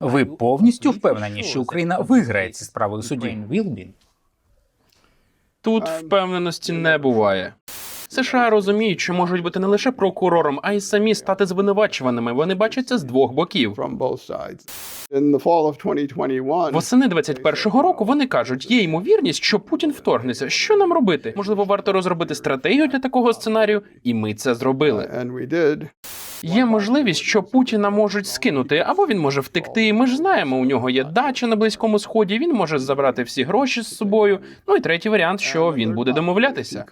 Ви повністю впевнені, що Україна виграє ці справи у суді? Тут впевненості не буває. США розуміють, що можуть бути не лише прокурором, а й самі стати звинувачуваними. Вони бачаться з двох боків. from both sides. In the fall of 2021, Восени 21-го року вони кажуть, є ймовірність, що Путін вторгнеться. Що нам робити? Можливо, варто розробити стратегію для такого сценарію, і ми це зробили. Є можливість, що Путіна можуть скинути, або він може втекти. Ми ж знаємо, у нього є дача на близькому сході. Він може забрати всі гроші з собою. Ну і третій варіант, що він буде домовлятися.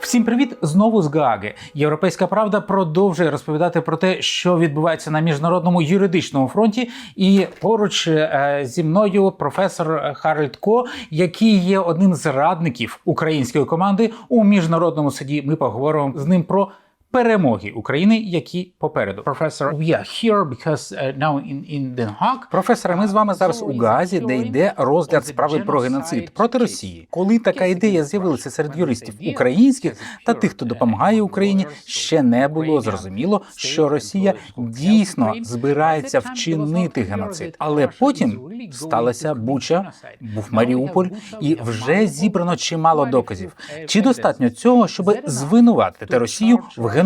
Всім привіт! Знову з Гааги. Європейська правда продовжує розповідати про те, що відбувається на міжнародному юридичному фронті. І поруч е, зі мною професор Харальд Ко, який є одним з радників української команди у міжнародному суді. Ми поговоримо з ним про. Перемоги України, які попереду. Професор, we are here because uh, now in, in Den Haag. Професоре, ми з вами зараз у Гаазі, де йде розгляд справи про геноцид проти Росії. Коли така ідея з'явилася серед юристів українських та тих, хто допомагає Україні, ще не було зрозуміло, що Росія дійсно збирається вчинити геноцид. Але потім сталася Буча, був Маріуполь, і вже зібрано чимало доказів. Чи достатньо цього, щоб звинуватити Росію в геноциді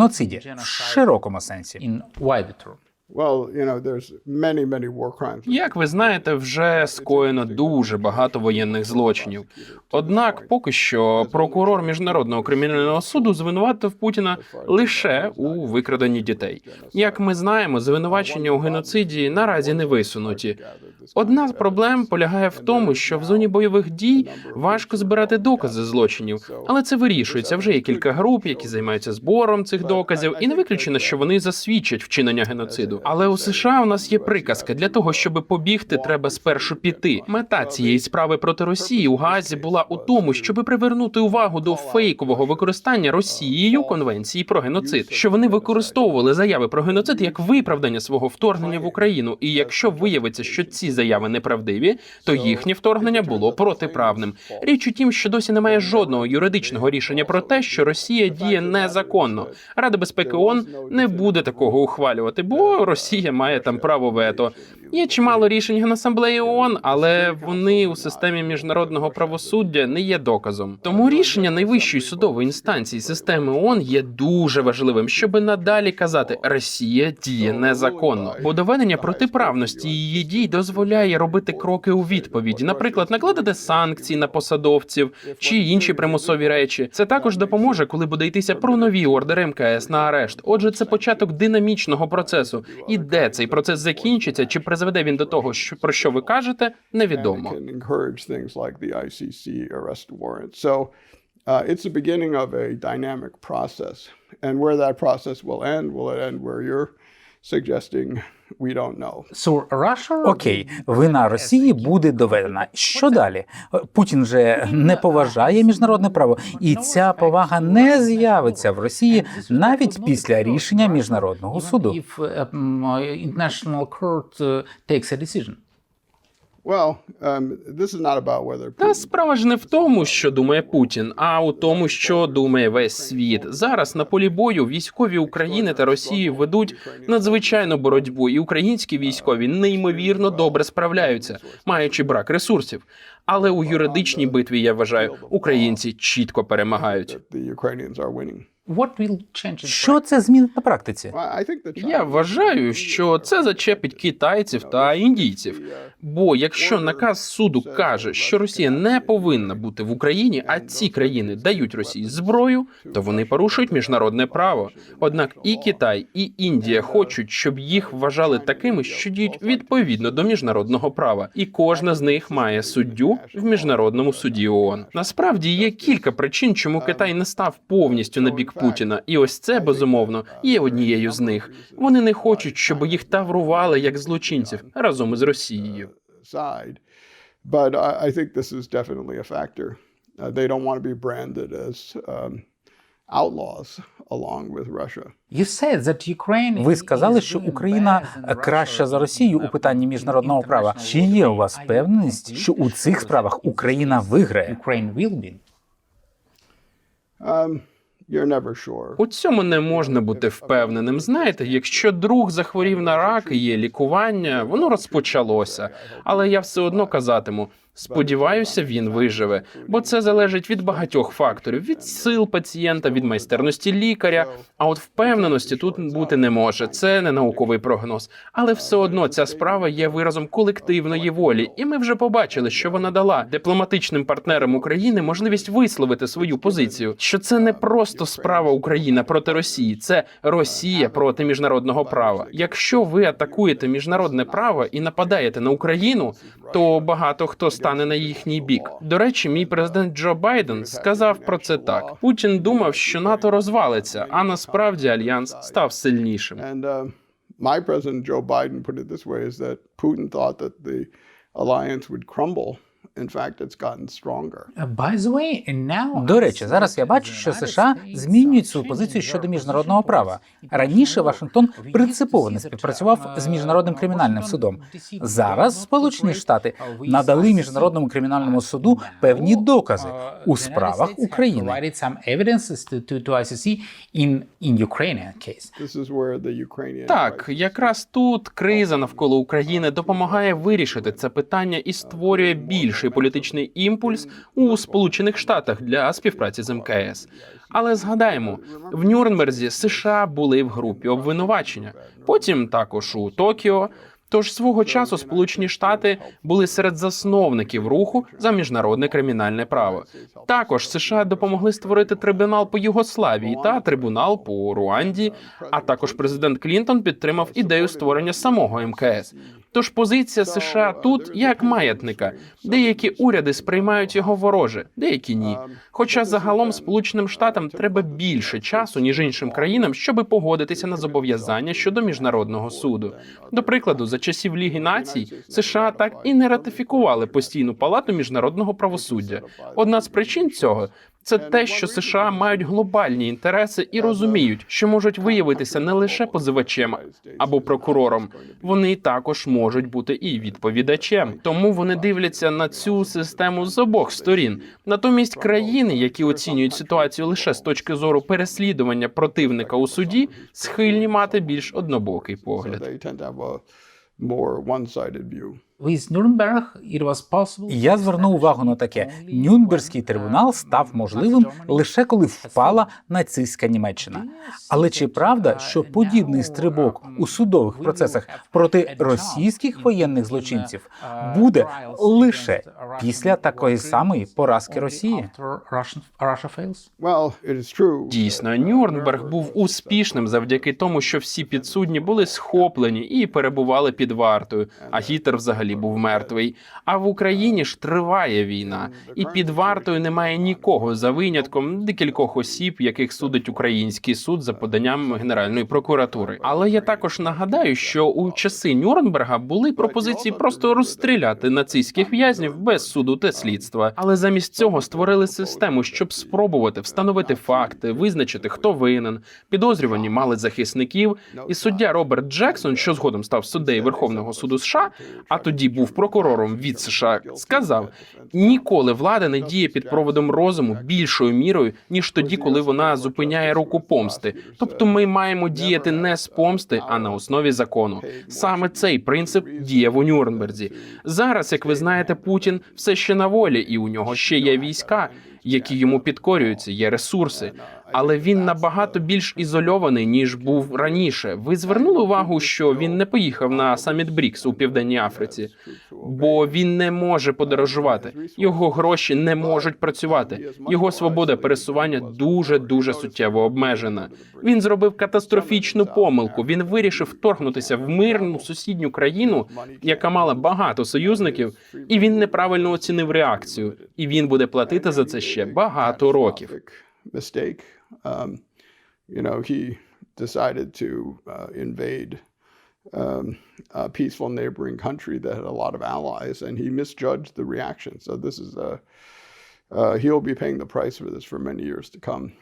в широкому сенсі? Як ви знаєте, вже скоєно дуже багато воєнних злочинів. Однак, поки що прокурор міжнародного кримінального суду звинуватив Путіна лише у викраденні дітей. Як ми знаємо, звинувачення у геноциді наразі не висунуті. Одна з проблем полягає в тому, що в зоні бойових дій важко збирати докази злочинів, але це вирішується. Вже є кілька груп, які займаються збором цих доказів, і не виключено, що вони засвідчать вчинення геноциду. Але у США у нас є приказка для того, щоб побігти, треба спершу піти. Мета цієї справи проти Росії у Газі була у тому, щоб привернути увагу до фейкового використання Росією конвенції про геноцид, що вони використовували заяви про геноцид як виправдання свого вторгнення в Україну. І якщо виявиться, що ці заяви неправдиві, то їхнє вторгнення було протиправним. Річ у тім, що досі немає жодного юридичного рішення про те, що Росія діє незаконно. Рада безпеки ООН не буде такого ухвалювати, бо Росія має там право вето. Є чимало рішень Генасамблеї ООН, але вони у системі міжнародного правосуддя не є доказом. Тому рішення найвищої судової інстанції системи ООН є дуже важливим, щоб надалі казати, Росія діє незаконно, бо доведення протиправності її дій дозволяє робити кроки у відповідь, наприклад, накладати санкції на посадовців чи інші примусові речі. Це також допоможе, коли буде йтися про нові ордери МКС на арешт. Отже, це початок динамічного процесу. І де цей процес закінчиться, чи призведе він до того, що про що ви кажете, And it невідомо. can encourage things like the ICC arrest warrant. So uh, it's the beginning of a dynamic process. And where that process will end, will it end where you're suggesting? We don't know. So Russia... Окей, вина Росії буде доведена. Що далі? Путін же не поважає міжнародне право, і ця повага не з'явиться в Росії навіть після рішення міжнародного суду. Та Putin справа ж не в тому, що думає Путін, а у тому, що думає весь світ. Зараз на полі бою військові України та Росії ведуть надзвичайну боротьбу, і українські військові неймовірно добре справляються, маючи брак ресурсів. Але у юридичній битві я вважаю, українці чітко перемагають. What will change Що це змінить на практиці? I I think the Я вважаю, що це зачепить китайців та індійців. Бо якщо наказ суду каже, що Росія не повинна бути в Україні, а ці країни дають Росії зброю, то вони порушують міжнародне право. Однак і Китай, і Індія хочуть, щоб їх вважали такими, що діють відповідно до міжнародного права, і кожна з них має суддю в міжнародному суді ООН. Насправді є кілька причин, чому Китай не став повністю на бік Путіна, і ось це безумовно є однією з них. Вони не хочуть, щоб їх таврували як злочинців разом із Росією. But I, I think this is definitely a factor. Uh, they don't want to be branded as um, outlaws along with Russia. You said that Ukraine... Ви сказали, що Україна краща за Росію у питанні міжнародного права. Чи є у вас впевненість, що у цих справах Україна виграє? Ukraine will win. Um. У цьому не можна бути впевненим. Знаєте, якщо друг захворів на рак і є лікування, воно розпочалося. Але я все одно казатиму. Сподіваюся, він виживе, бо це залежить від багатьох факторів: від сил пацієнта, від майстерності лікаря. А от впевненості тут бути не може. Це не науковий прогноз. Але все одно ця справа є виразом колективної волі, і ми вже побачили, що вона дала дипломатичним партнерам України можливість висловити свою позицію. Що це не просто справа Україна проти Росії, це Росія проти міжнародного права. Якщо ви атакуєте міжнародне право і нападаєте на Україну, то багато хто стане на їхній бік. До речі, мій президент Джо Байден сказав про це так: Путін думав, що НАТО розвалиться, а насправді альянс став сильнішим. Uh, my president, Joe Biden, put it this way is that Putin thought that the alliance would crumble. In fact, it's gotten stronger. By the way, now... До речі, зараз я бачу, що США змінюють свою позицію щодо міжнародного права. Раніше Вашингтон принципово не співпрацював з міжнародним кримінальним судом. Зараз Сполучені Штати надали міжнародному кримінальному суду певні докази у справах України. Так, якраз тут криза навколо України допомагає вирішити це питання і створює більший політичний імпульс у Сполучених Штатах для співпраці з МКС. Але згадаємо, в Нюрнберзі США були в групі обвинувачення, потім також у Токіо. Тож свого часу Сполучені Штати були серед засновників руху за міжнародне кримінальне право. Також США допомогли створити трибунал по Югославії та трибунал по Руанді. А також президент Клінтон підтримав ідею створення самого МКС. Тож позиція США тут як маятника. Деякі уряди сприймають його вороже, деякі ні. Хоча загалом Сполученим Штатам треба більше часу ніж іншим країнам, щоби погодитися на зобов'язання щодо міжнародного суду. До прикладу, за часів Ліги націй США так і не ратифікували постійну палату міжнародного правосуддя. Одна з причин цього це те, що США мають глобальні інтереси і розуміють, що можуть виявитися не лише позивачем або прокурором, вони також можуть бути і відповідачем. Тому вони дивляться на цю систему з обох сторін. Натомість країни, які оцінюють ситуацію лише з точки зору переслідування противника у суді, схильні мати більш однобокий погляд. Я звернув увагу на таке: Нюрнберзький трибунал став можливим лише коли впала нацистська Німеччина. Але чи правда, що подібний стрибок у судових процесах проти російських воєнних злочинців буде лише після такої самої поразки Росії? Дійсно, Нюрнберг був успішним завдяки тому, що всі підсудні були схоплені і перебували під вартою. А Гітлер взагалі був мертвий. А в Україні ж триває війна, і під вартою немає нікого за винятком декількох осіб, яких судить український суд за поданням Генеральної прокуратури. Але я також нагадаю, що у часи Нюрнберга були пропозиції просто розстріляти нацистських в'язнів без суду та слідства. Але замість цього створили систему, щоб спробувати встановити факти, визначити, хто винен. Підозрювані мали захисників, і суддя Роберт Джексон, що згодом став суддею Верховного суду США, а тоді був прокурором від США, сказав: ніколи влада не діє під проводом розуму більшою мірою, ніж тоді, коли вона зупиняє руку помсти. Тобто, ми маємо діяти не з помсти, а на основі закону. Саме цей принцип діє у Нюрнберзі. Зараз, як ви знаєте, Путін все ще на волі, і у нього ще є війська, які йому підкорюються, є ресурси. Але він набагато більш ізольований ніж був раніше. Ви звернули увагу, що він не поїхав на саміт Брікс у південній Африці, бо він не може подорожувати. Його гроші не можуть працювати. Його свобода пересування дуже дуже суттєво обмежена. Він зробив катастрофічну помилку. Він вирішив вторгнутися в мирну сусідню країну, яка мала багато союзників, і він неправильно оцінив реакцію. І він буде платити за це ще багато років. Mistake. Um, you know, he decided to uh, invade um, a peaceful neighboring country that had a lot of allies, and he misjudged the reaction. So this is a uh, he'll be paying the price for this for many years to come.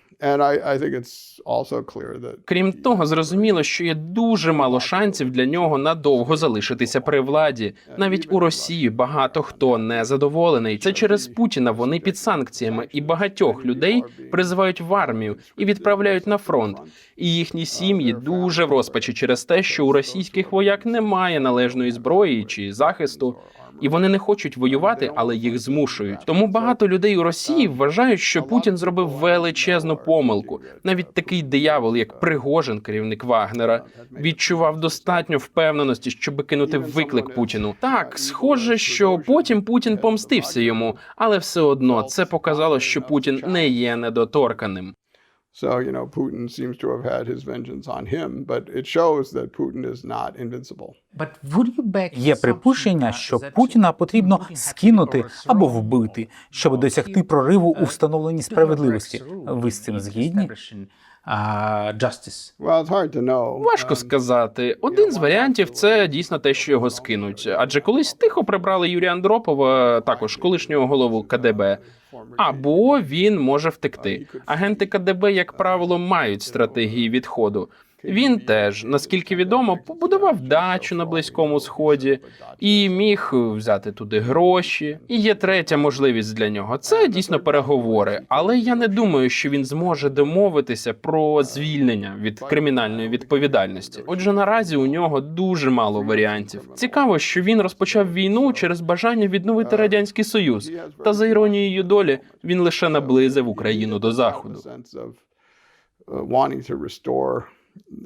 Крім того, зрозуміло, що є дуже мало шансів для нього надовго залишитися при владі. Навіть у Росії багато хто не задоволений. Це через Путіна вони під санкціями, і багатьох людей призивають в армію і відправляють на фронт. І їхні сім'ї дуже в розпачі через те, що у російських вояк немає належної зброї чи захисту. І вони не хочуть воювати, але їх змушують. Тому багато людей у Росії вважають, що Путін зробив величезну помилку. Навіть такий диявол, як Пригожин, керівник Вагнера, відчував достатньо впевненості, щоб кинути виклик Путіну. Так, схоже, що потім Путін помстився йому, але все одно це показало, що Путін не є недоторканим. So, you know, Putin seems to have had his vengeance on him, but it shows that Putin is not invincible. Є припущення, що Путіна потрібно скинути або вбити, щоб досягти прориву у встановленні справедливості. Ви з цим згідні? Justice. Важко сказати. Один з варіантів це дійсно те, що його скинуть. Адже колись тихо прибрали Юрія Андропова, також колишнього голову КДБ. Або він може втекти. Агенти КДБ, як правило, мають стратегії відходу. Він теж, наскільки відомо, побудував дачу на близькому сході і міг взяти туди гроші. І є третя можливість для нього це дійсно переговори. Але я не думаю, що він зможе домовитися про звільнення від кримінальної відповідальності. Отже, наразі у нього дуже мало варіантів. Цікаво, що він розпочав війну через бажання відновити радянський союз. Та за іронією долі він лише наблизив Україну до заходу. Wanting to restore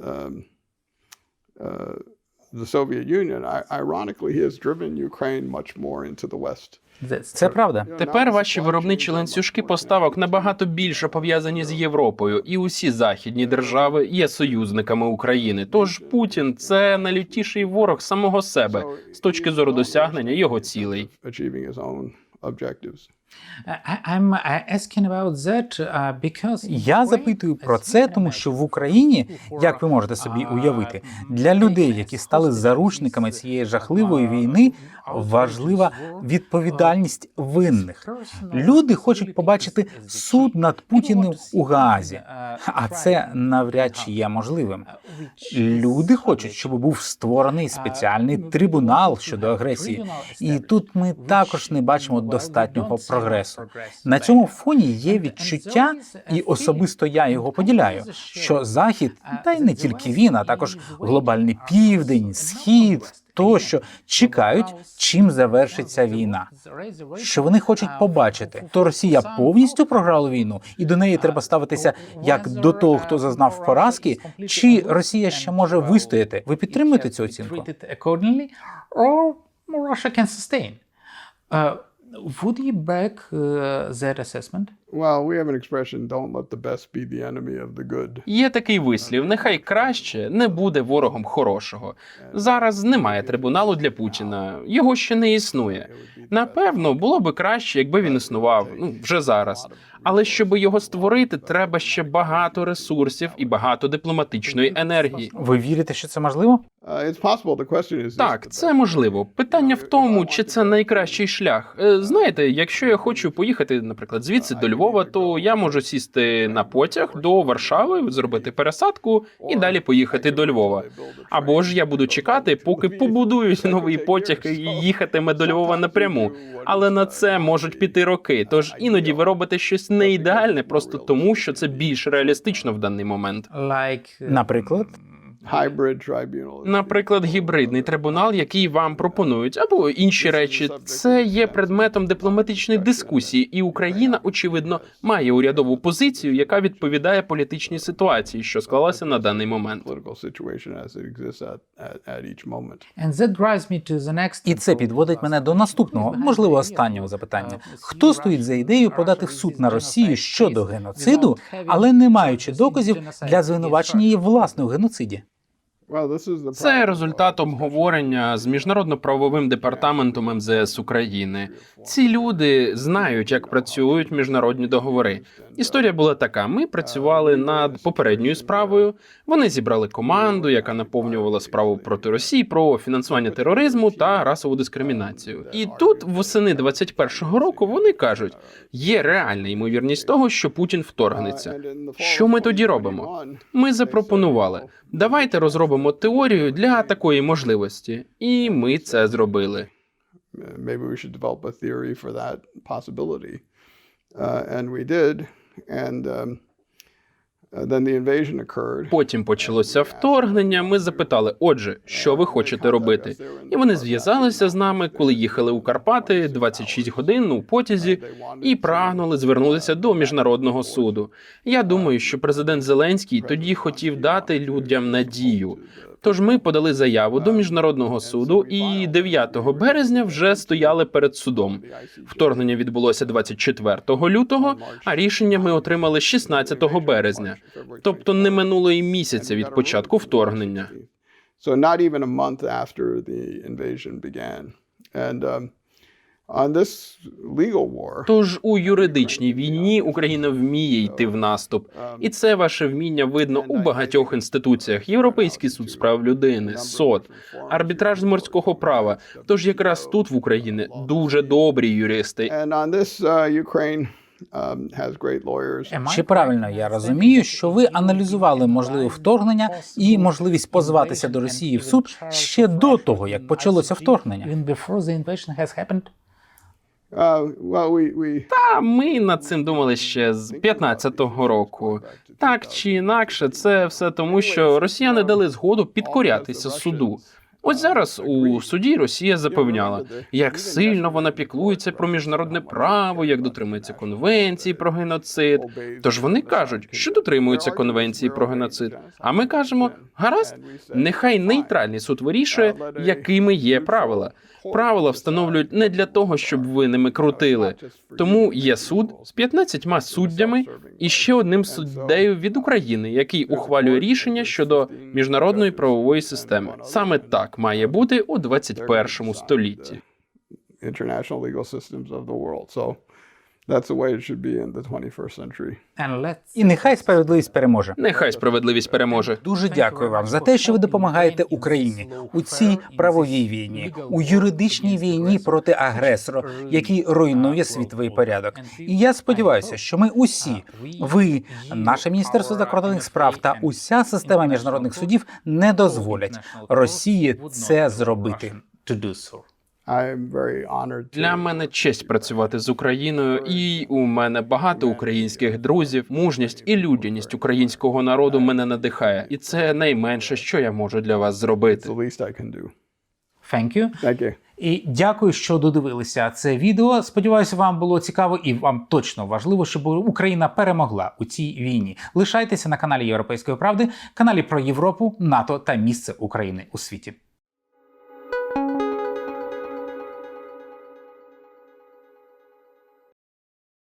um, uh, the Soviet Union. I, ironically, he has driven Ukraine much more into the West. Це правда. Тепер ваші виробничі ланцюжки поставок набагато більше пов'язані з Європою, і усі західні держави є союзниками України. Тож Путін це найлютіший ворог самого себе з точки зору досягнення його цілей. Uh, that uh, because Я запитую про це, тому що в Україні, як ви можете собі уявити, для людей, які стали заручниками цієї жахливої війни, важлива відповідальність винних. Люди хочуть побачити суд над Путіним у Гаазі, а це навряд чи є можливим. Люди хочуть, щоб був створений спеціальний трибунал щодо агресії, і тут ми також не бачимо достатнього прогресу. На цьому фоні є відчуття, і особисто я його поділяю, що захід, та й не тільки він, а також глобальний південь, схід тощо чекають, чим завершиться війна. Що вони хочуть побачити, то Росія повністю програла війну, і до неї треба ставитися як до того, хто зазнав поразки, чи Росія ще може вистояти. Ви підтримуєте цю оцінку? would he back uh, that assessment? Well, we have an expression don't let the best be the enemy of the good. Є такий вислів: нехай краще не буде ворогом хорошого. Зараз немає трибуналу для Путіна, його ще не існує. Напевно, було би краще, якби він існував ну вже зараз. Але щоб його створити, треба ще багато ресурсів і багато дипломатичної енергії. Ви вірите, що це можливо? Uh, it's possible. The question is, is the Так, це можливо. Питання в тому, чи це найкращий шлях. Е, Знаєте, якщо я хочу поїхати, наприклад, звідси до Львова, то я можу сісти на потяг до Варшави, зробити пересадку і далі поїхати до Львова. Або ж я буду чекати, поки побудують новий потяг і їхатиме до Львова напряму. Але на це можуть піти роки. Тож іноді ви робите щось не ідеальне, просто тому, що це більш реалістично в даний момент. Uh, Наприклад. Наприклад, гібридний трибунал, який вам пропонують, або інші речі, це є предметом дипломатичної дискусії, і Україна, очевидно, має урядову позицію, яка відповідає політичній ситуації, що склалася на даний момент. І це підводить мене до наступного, можливо, останнього запитання: хто стоїть за ідеєю подати в суд на Росію щодо геноциду, але не маючи доказів для звинувачення її власне у геноциді? Well, this is the Це problem. результат обговорення з міжнародно-правовим департаментом МЗС України. Ці люди знають, як працюють міжнародні договори. Історія була така: ми працювали над попередньою справою. Вони зібрали команду, яка наповнювала справу проти Росії про фінансування тероризму та расову дискримінацію. І тут, восени 21-го року, вони кажуть: є реальна ймовірність того, що Путін вторгнеться. Що ми тоді робимо? Ми запропонували. Давайте розробимо теорію для такої можливості, і ми це зробили. Uh, maybe we should develop a theory for that possibility. Uh, and we did. And um, uh, then the invasion occurred. Потім почалося вторгнення. Ми запитали: отже, що ви хочете робити? І вони зв'язалися з нами, коли їхали у Карпати 26 годин у потязі, і прагнули звернутися до міжнародного суду. Я думаю, що президент Зеленський тоді хотів дати людям надію. Тож ми подали заяву до міжнародного суду, і 9 березня вже стояли перед судом. Вторгнення відбулося 24 лютого, а рішення ми отримали 16 березня. Тобто не минуло і місяця від початку вторгнення. So not even a month after the invasion began. And um, on this legal war, Тож у юридичній війні Україна вміє йти в наступ, і це ваше вміння видно у багатьох інституціях: Європейський суд з прав людини, СОД, арбітраж з морського права. Тож якраз тут в Україні дуже добрі юристи. uh, um, lawyers. Чи правильно я розумію, що ви аналізували можливе вторгнення і можливість позватися до Росії в суд ще до того, як почалося вторгнення? Even before the invasion has happened? Uh, well, we, we А ми над цим думали ще з 15-го року. Так чи інакше, це все тому, що росіяни дали згоду підкорятися суду. Ось зараз у суді Росія запевняла, як сильно вона піклується про міжнародне право, як дотримується конвенції про геноцид. Тож вони кажуть, що дотримуються конвенції про геноцид. А ми кажемо: гаразд, нехай нейтральний суд вирішує, якими є правила. Правила встановлюють не для того, щоб ви ними крутили. Тому є суд з 15 суддями і ще одним суддею від України, який ухвалює рішення щодо міжнародної правової системи. Саме так має бути у 21 столітті. international legal systems of the world. So that's the way it should be in the 21st century. And let's І нехай справедливість переможе. Нехай справедливість переможе. Дуже дякую вам за те, що ви допомагаєте Україні у цій правовій війні, у юридичній війні проти агресора, який руйнує світовий порядок. І я сподіваюся, що ми усі, ви, наше міністерство закордонних справ та уся система міжнародних судів не дозволять Росії це зробити. To. I'm very honored to Для мене честь працювати з Україною, і у мене багато українських друзів. Мужність і людяність українського народу мене надихає, і це найменше, що я можу для вас зробити. the least I can do. Thank you. Thank you. І дякую, що додивилися це відео. Сподіваюся, вам було цікаво і вам точно важливо, щоб Україна перемогла у цій війні. Лишайтеся на каналі Європейської правди, каналі про Європу, НАТО та місце України у світі.